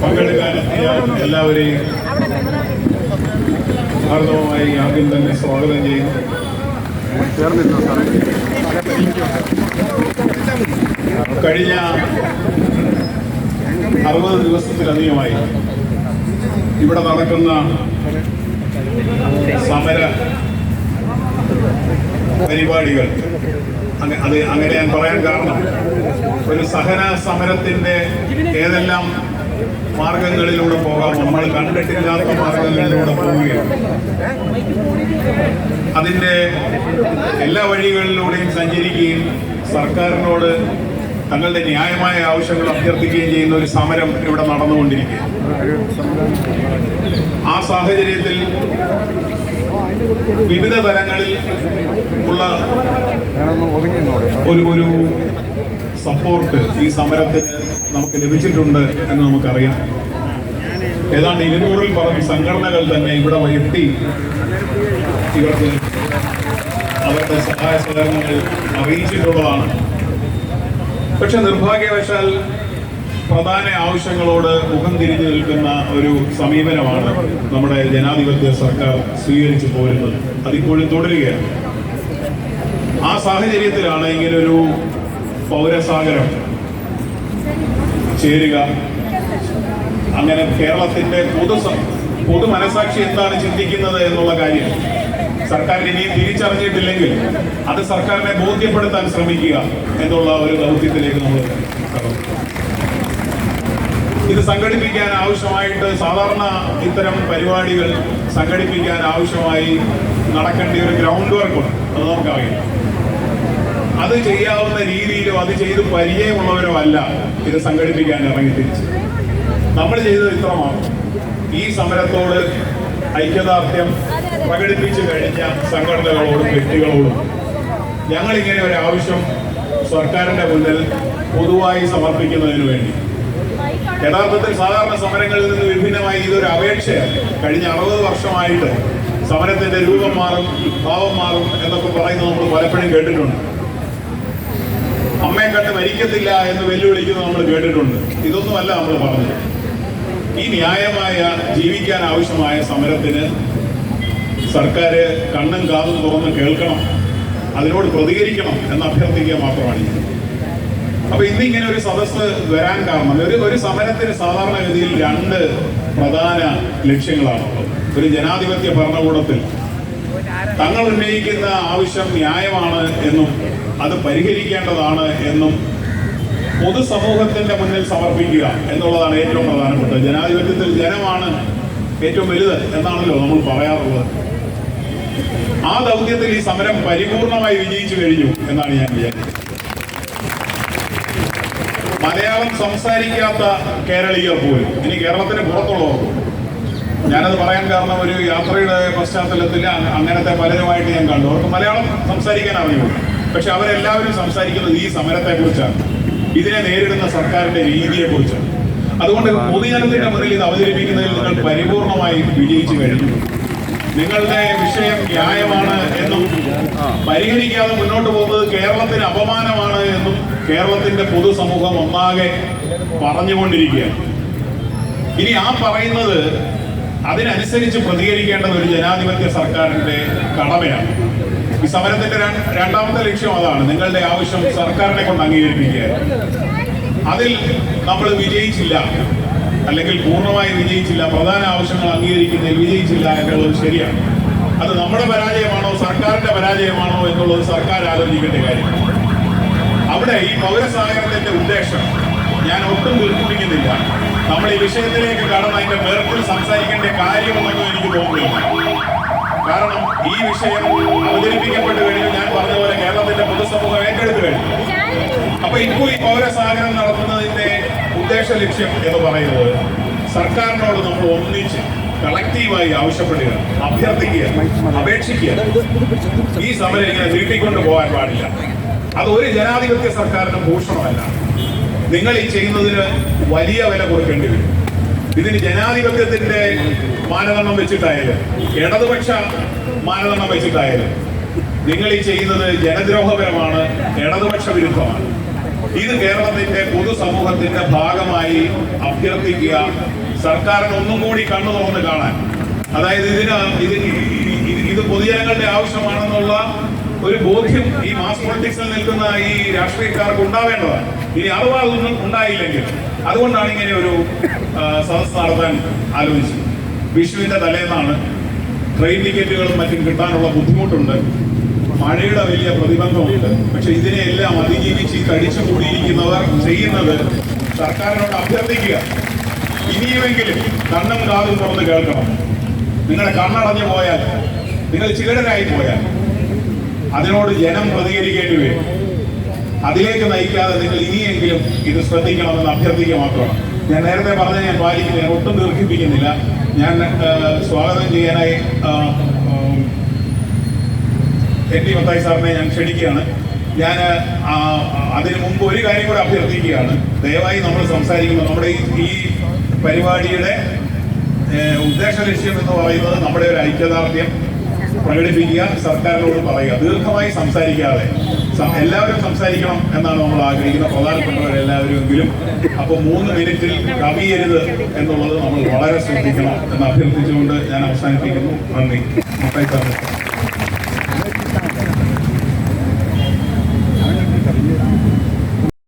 പങ്കെടുക്കാനെത്തിയ എല്ലാവരെയും ഹാർദവമായി ആദ്യം തന്നെ സ്വാഗതം ചെയ്യുന്നു. കഴിഞ്ഞ അറുപത് ദിവസത്തിലധികമായി ഇവിടെ നടക്കുന്ന സമര പരിപാടികൾ. അത് അങ്ങനെ ഞാൻ പറയാൻ കാരണം ഒരു സഹന സമരത്തിന്റെ ഏതെല്ലാം മാർഗങ്ങളിലൂടെ പോകാം നമ്മൾ കണ്ടിട്ടില്ലാത്ത മാർഗങ്ങളിലൂടെ പോവുകയാണ്. അതിന്റെ എല്ലാ വഴികളിലൂടെയും സഞ്ചരിക്കുകയും സർക്കാരിനോട് തങ്ങളുടെ ന്യായമായ ആവശ്യങ്ങൾ അഭ്യർത്ഥിക്കുകയും ചെയ്യുന്ന ഒരു സമരം ഇവിടെ നടന്നുകൊണ്ടിരിക്കുക ആ സാഹചര്യത്തിൽ വിവിധ തലങ്ങളിൽ ഉള്ള ഒരു ഒരു സപ്പോർട്ട് ഈ സമരത്തിന് നമുക്ക് ലഭിച്ചിട്ടുണ്ട് എന്ന് നമുക്കറിയാം. ഏതാണ്ട് ഇരുന്നൂറിൽ പറഞ്ഞ സംഘടനകൾ തന്നെ ഇവിടെ എത്തി ഇവർക്ക് അവരുടെ സഹായ സഹകരണങ്ങൾ അറിയിച്ചിട്ടുള്ളതാണ്. പക്ഷെ നിർഭാഗ്യവശാൽ പ്രധാന ആവശ്യങ്ങളോട് മുഖം തിരിഞ്ഞു നിൽക്കുന്ന ഒരു സമീപനമാണ് നമ്മുടെ ജനാധിപത്യ സർക്കാർ സ്വീകരിച്ചു പോരുന്നത്. അതിപ്പോഴും തുടരുകയാണ്. ആ സാഹചര്യത്തിലാണ് ഇങ്ങനൊരു പൗരസാഗരം ചേരുക. അങ്ങനെ കേരളത്തിന്റെ പൊതു പൊതു മനസാക്ഷി എന്താണ് ചിന്തിക്കുന്നത് എന്നുള്ള കാര്യം. സർക്കാർ ഇനിയും തിരിച്ചറിഞ്ഞിട്ടില്ലെങ്കിൽ അത് സർക്കാരിനെ ബോധ്യപ്പെടുത്താൻ ശ്രമിക്കുക എന്നുള്ള ഒരു ദൗത്യത്തിലേക്ക് നമ്മൾ ഇത് സംഘടിപ്പിക്കാൻ ആവശ്യമായിട്ട് സാധാരണ ഇത്തരം പരിപാടികൾ സംഘടിപ്പിക്കാൻ ആവശ്യമായി നടക്കേണ്ട ഒരു ഗ്രൗണ്ട് വർക്കുണ്ട് അത് നമുക്കറിയാം. അത് ചെയ്യാവുന്ന രീതിയിലോ അത് ചെയ്ത് പരിചയമുള്ളവരോ അല്ല ഇത് സംഘടിപ്പിക്കാൻ ഇറങ്ങി തിരിച്ച്. നമ്മൾ ചെയ്തത് ഇത്രമാണ് ഈ സമരത്തോട് ഐക്യദാർഢ്യം പ്രകടിപ്പിച്ചു കഴിഞ്ഞ സംഘടനകളോടും വ്യക്തികളോടും ഞങ്ങളിങ്ങനെ ഒരു ആവശ്യം സർക്കാരിന്റെ മുന്നിൽ പൊതുവായി സമർപ്പിക്കുന്നതിന് വേണ്ടി. യഥാർത്ഥത്തിൽ സാധാരണ സമരങ്ങളിൽ നിന്ന് വിഭിന്നമായി ഇതൊരു അപേക്ഷയാണ്. കഴിഞ്ഞ അറുപത് വർഷമായിട്ട് സമരത്തിന്റെ രൂപം മാറും ഭാവം മാറും എന്നൊക്കെ പറയുന്നത് നമ്മൾ പലപ്പോഴും കേട്ടിട്ടുണ്ട്. അമ്മയെ കണ്ട് മരിക്കത്തില്ല എന്ന് വെല്ലുവിളിക്കുന്നത് നമ്മൾ കേട്ടിട്ടുണ്ട്. ഇതൊന്നുമല്ല നമ്മൾ പറഞ്ഞത്. ഈ ന്യായമായ ജീവിക്കാൻ ആവശ്യമായ സമരത്തിന് സർക്കാർ കണ്ണും കാതും തുറന്ന് കേൾക്കണം. അതിനോട് പ്രതികരിക്കണം എന്ന് അഭ്യർത്ഥിക്കുക മാത്രമാണ്. അപ്പൊ അപ്പൊ ഇന്നിങ്ങനെ ഒരു സദസ്സ് വരാൻ കാരണം ഒരു ഒരു സമരത്തിന് സാധാരണഗതിയിൽ രണ്ട് പ്രധാന ലക്ഷ്യങ്ങളാണുള്ളത്. ഒരു ജനാധിപത്യ ഭരണകൂടത്തിൽ തങ്ങൾ ഉന്നയിക്കുന്ന ആവശ്യം ന്യായമാണ് എന്നും അത് പരിഹരിക്കേണ്ടതാണ് എന്നും പൊതുസമൂഹത്തിന്റെ മുന്നിൽ സമർപ്പിക്കുക എന്നുള്ളതാണ് ഏറ്റവും പ്രധാനപ്പെട്ടത്. ജനാധിപത്യത്തിൽ ജനമാണ് ഏറ്റവും വലുത് എന്നാണല്ലോ നമ്മൾ പറയാറുള്ളത്. ആ ദൗത്യത്തിൽ ഈ സമരം പരിപൂർണമായി വിജയിച്ചു കഴിഞ്ഞു എന്നാണ് ഞാൻ വിചാരിച്ചത് മലയാളം സംസാരിക്കാത്ത കേരളീയർ പോലും ഇനി കേരളത്തിന് പുറത്തുള്ളവർ ഞാനത് പറയാൻ കാരണം ഒരു യാത്രയുടെ പശ്ചാത്തലത്തിൽ അങ്ങനത്തെ പലരുമായിട്ട് ഞാൻ കണ്ടു. അവർക്ക് മലയാളം സംസാരിക്കാൻ അറിയുള്ളൂ പക്ഷെ അവരെല്ലാവരും സംസാരിക്കുന്നത് ഈ സമരത്തെ കുറിച്ചാണ് ഇതിനെ നേരിടുന്ന സർക്കാരിന്റെ രീതിയെ കുറിച്ചാണ് അതുകൊണ്ട് പൊതുജനത്തിന്റെ മുന്നിൽ ഇത് അവതരിപ്പിക്കുന്നതിൽ നിങ്ങൾ പരിപൂർണമായി വിജയിച്ചു കഴിഞ്ഞു. നിങ്ങളുടെ വിഷയം ന്യായമാണ് എന്നും പരിഹരിക്കാതെ മുന്നോട്ട് പോകുന്നത് കേരളത്തിന് അപമാനമാണ് എന്നും കേരളത്തിന്റെ പൊതുസമൂഹം ഒന്നാകെ പറഞ്ഞുകൊണ്ടിരിക്കുകയാണ്. ഇനി ആ പറയുന്നത് അതിനനുസരിച്ച് പ്രതികരിക്കേണ്ടത് ഒരു ജനാധിപത്യ സർക്കാരിന്റെ കടമയാണ്. ഈ സമരത്തിന്റെ രണ്ടാമത്തെ ലക്ഷ്യം അതാണ്. നിങ്ങളുടെ ആവശ്യം സർക്കാരിനെ കൊണ്ട് അംഗീകരിപ്പിക്കുക അതിൽ നമ്മൾ വിജയിച്ചില്ല. അല്ലെങ്കിൽ പൂർണമായി വിജയിച്ചില്ല പ്രധാന ആവശ്യങ്ങൾ അംഗീകരിക്കുന്നതിൽ വിജയിച്ചില്ല എന്നുള്ളത് ശരിയാണ്. അത് നമ്മുടെ പരാജയമാണോ സർക്കാരിന്റെ പരാജയമാണോ എന്നുള്ളത് സർക്കാർ ആലോചിക്കേണ്ട കാര്യം. അവിടെ ഈ പൗരസാഗരത്തിന്റെ ഉദ്ദേശം ഞാൻ ഒട്ടും ദീർഘിപ്പിക്കുന്നില്ല നമ്മൾ ഈ വിഷയത്തിലേക്ക് കടന്ന് അതിന്റെ വേർപ്പിൽ സംസാരിക്കേണ്ട കാര്യമൊന്നും എനിക്ക് തോന്നുന്നില്ല. കാരണം ഈ വിഷയം അവതരിപ്പിക്കപ്പെട്ട് കഴിഞ്ഞു ഞാൻ പറഞ്ഞ പോലെ കേരളത്തിന്റെ പൊതുസമൂഹം ഏറ്റെടുത്തു കഴിഞ്ഞു. അപ്പൊ ഇപ്പോൾ ഈ പൗരസാഗരം നടത്തുന്നതിന്റെ ഉദ്ദേശ ലക്ഷ്യം എന്ന് പറയുന്നത് സർക്കാരിനോട് നമ്മൾ ഒന്നിച്ച് കളക്റ്റീവായി ആവശ്യപ്പെടുക അഭ്യർത്ഥിക്കുക അപേക്ഷിക്കുക. ഈ സമരം ഇങ്ങനെ നീട്ടിക്കൊണ്ട് പോകാൻ പാടില്ല. അത് ഒരു ജനാധിപത്യ സർക്കാരിന് ഭൂഷണമല്ല. നിങ്ങൾ ഈ ചെയ്യുന്നതിന് വലിയ വില കൊടുക്കേണ്ടി വരും. ഇതിന് ജനാധിപത്യത്തിന്റെ മാനദണ്ഡം വെച്ചിട്ടായാലും ഇടതുപക്ഷ മാനദണ്ഡം വെച്ചിട്ടായാലും നിങ്ങൾ ഈ ചെയ്യുന്നത് ജനദ്രോഹപരമാണ് ഇടതുപക്ഷ വിരുദ്ധമാണ്. ഇത് കേരളത്തിന്റെ പൊതുസമൂഹത്തിന്റെ ഭാഗമായി അഭ്യർത്ഥിക്കുക. സർക്കാരിന് ഒന്നും കൂടി കണ്ണു തുറന്ന് കാണാൻ. അതായത് ഇതിന് ഇത് ഇത് പൊതുജനങ്ങളുടെ ആവശ്യമാണെന്നുള്ള ഒരു ബോധ്യം ഈ മാസ് പൊളിറ്റിക്സിൽ നിൽക്കുന്ന ഈ രാഷ്ട്രീയക്കാർക്ക് ഉണ്ടാവേണ്ടതാണ്. ഇനി അഥവാ അതൊന്നും ഉണ്ടായില്ലെങ്കിൽ അതുകൊണ്ടാണ് ഇങ്ങനെ ഒരു സദസ് നടത്താൻ ആലോചിച്ചത്. വിഷുവിന്റെ തലേന്നാണ് ട്രെയിൻ ടിക്കറ്റുകളും മറ്റും കിട്ടാനുള്ള ബുദ്ധിമുട്ടുണ്ട്. മഴയുടെ വലിയ പ്രതിബന്ധമുണ്ട്. പക്ഷെ ഇതിനെയെല്ലാം അതിജീവിച്ച് കഴിച്ചു കൂടിയിരിക്കുന്നവർ ചെയ്യുന്നത് സർക്കാരിനോട് അഭ്യർത്ഥിക്കുക. ഇനിയുമെങ്കിലും കണ്ണും കാതും തുറന്ന് കേൾക്കണം. നിങ്ങളുടെ കണ്ണടഞ്ഞു പോയാൽ നിങ്ങൾ ചികടരായി പോയാൽ അതിനോട് ജനം പ്രതികരിക്കേണ്ടി വരും. അതിലേക്ക് നയിക്കാതെ നിങ്ങൾ ഇനിയെങ്കിലും ഇത് ശ്രദ്ധിക്കണമെന്ന് അഭ്യർത്ഥിക്കുക മാത്രമാണ്. ഞാൻ നേരത്തെ പറഞ്ഞ ഞാൻ പാലിക്കില്ല ഞാൻ ഒട്ടും ദീർഘിപ്പിക്കുന്നില്ല. ഞാൻ സ്വാഗതം ചെയ്യാനായി എൻ ടി മത്തായി സാറിനെ ഞാൻ ക്ഷണിക്കുകയാണ്. ഞാൻ അതിനു മുമ്പ് ഒരു കാര്യം കൂടെ അഭ്യർത്ഥിക്കുകയാണ്. ദയവായി നമ്മൾ സംസാരിക്കുമ്പോൾ നമ്മുടെ ഈ- പരിപാടിയുടെ ഉദ്ദേശ ലക്ഷ്യം എന്ന് പറയുന്നത് നമ്മുടെ ഒരു ഐക്യദാർഢ്യം പ്രകടിപ്പിക്കുക സർക്കാരിനോട് പറയുക. ദീർഘമായി സംസാരിക്കാതെ എല്ലാവരും സംസാരിക്കണം എന്നാണ് നമ്മൾ ആഗ്രഹിക്കുന്നത്. പ്രധാനപ്പെട്ടവരെല്ലാവരും എങ്കിലും. അപ്പോൾ മൂന്ന് മിനിറ്റിൽ കവിയരുത് എന്നുള്ളത് നമ്മൾ വളരെ ശ്രദ്ധിക്കണം എന്ന് അഭ്യർത്ഥിച്ചുകൊണ്ട് ഞാൻ അവസാനിപ്പിക്കുന്നു. നന്ദി.